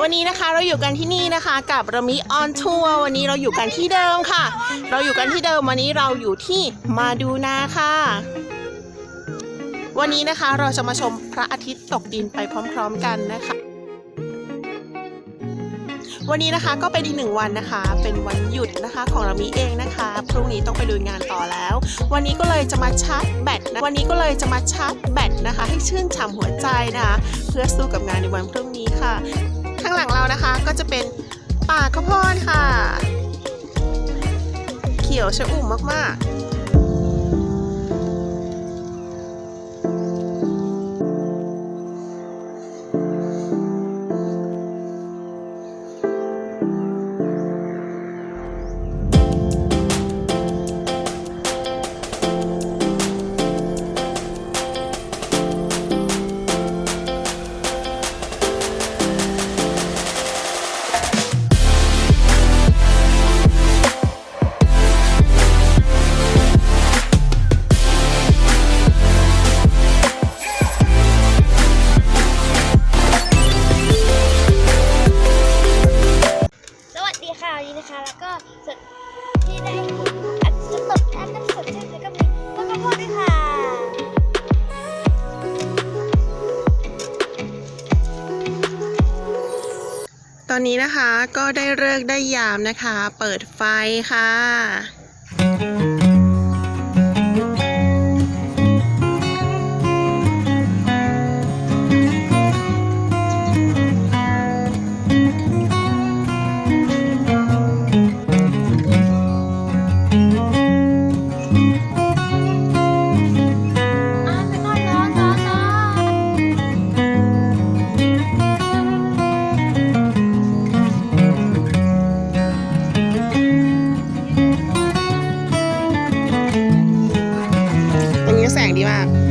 วันนี้นะคะเราอยู่กันที่นี่นะคะ กับระมิออนทัวร์วันนี้เราอยู่กันที่เดิมค่ะ เราอยู่กันที่เดิมวันนี้เราอยู่ที่มาดูนาค่ะ วันนี้นะคะเราจะมาชมพระอาทิตย์ตกดินไปพร้อม ๆ กันนะคะ วันนี้นะคะก็เป็นอีกหนึ่งวันนะคะ เป็นวันหยุดนะคะของเรามีเองนะคะ พรุ่งนี้ต้องไปดูงานต่อแล้ว วันนี้ก็เลยจะมาชาร์จแบตนะวันนี้ก็เลยจะมาชาร์จแบตนะคะ ให้ชื่นฉ่ำหัวใจนะคะ เพื่อสู้กับงานในวันพรุ่งนี้ค่ะ ข้างหลังเรานะคะก็จะเป็นป่าข้าวโพดค่ะ เขียวชะอุ่มมากๆ อนนี้นะคะก็ได้เลิกได้ยามนะคะ เปิดไฟค่ะ ดีมาก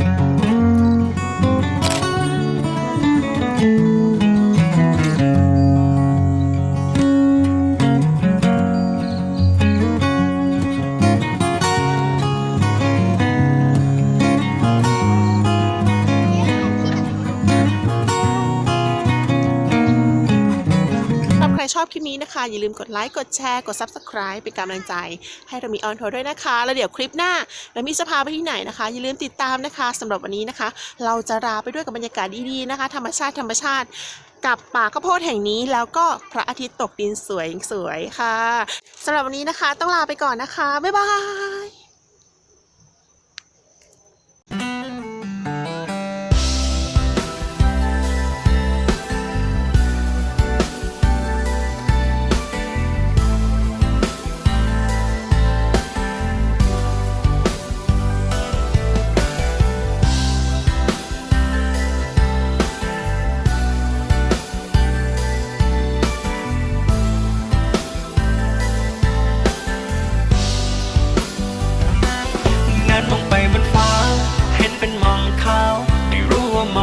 นี้นะคะ อย่าลืมกดไลค์ กดแชร์ กด Subscribe เป็นกำลังใจ ให้เรามีออนทัวร์ด้วยนะคะ แล้วเดี๋ยวคลิปหน้าเรามีจะพาไปที่ไหนนะคะ อย่าลืมติดตามนะคะสำหรับวันนี้นะคะ เราจะลาไปด้วยกับบรรยากาศดีๆนะคะ ธรรมชาติธรรมชาติกับป่าข้าวโพดแห่งนี้แล้วก็พระอาทิตย์ตกดินสวยสวยๆค่ะสำหรับวันนี้นะคะ ต้องลาไปก่อนนะคะ บ๊ายบาย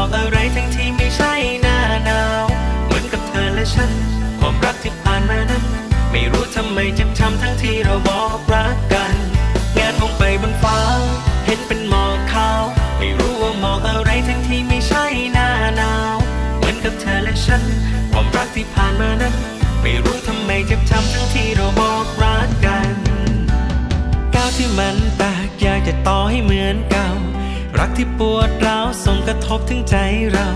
บอกอะไรทั้งที่ไม่ใช่หน้าหนาว เหมือนกับเธอและฉัน ความรักที่ผ่านมานั้น ไม่รู้ทำไมเจ็บช้ำทั้งที่เราบอกรักกัน งานมองไปบนฟ้า เห็นเป็นหมอกขาว ไม่รู้ว่าหมอกอะไรทั้งที่ไม่ใช่หน้าหนาว เหมือนกับเธอและฉัน ความรักที่ผ่านมานั้น ไม่รู้ทำไมเจ็บช้ำทั้งที่เราบอกรักกัน ก้าวที่มันแตกอยากจะต่อให้เหมือนเก่า รักที่ปวดร้าวส่งกระทบถึงใจเรา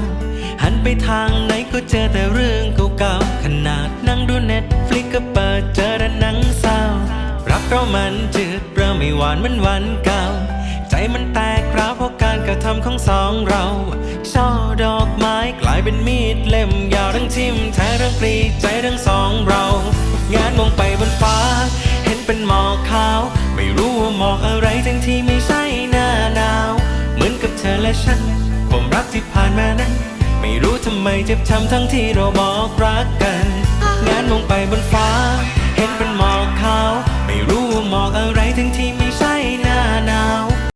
หันไปทางไหนก็เจอแต่เรื่องเก่าๆขนาดนั่งดูเน็ตฟลิกก็เปิดเจอแต่หนังเศร้า รักเรามันจืดเริ่มไม่หวานเหมือนวันเก่า ใจมันแตกร้าวเพราะการกระทำของสองเรา ช่อดอกไม้กลายเป็นมีดเล่มยาวทั้งทิ่มแทงทั้งปรีดใจทั้งสองเรา งานมองไปบนฟ้า เห็นเป็นหมอกขาวไม่รู้ และฉัน ความรักที่ผ่านมานั้น ไม่รู้ทำไมเจ็บช้ำทั้งที่เราบอกรักกัน งานมองไปบนฟ้า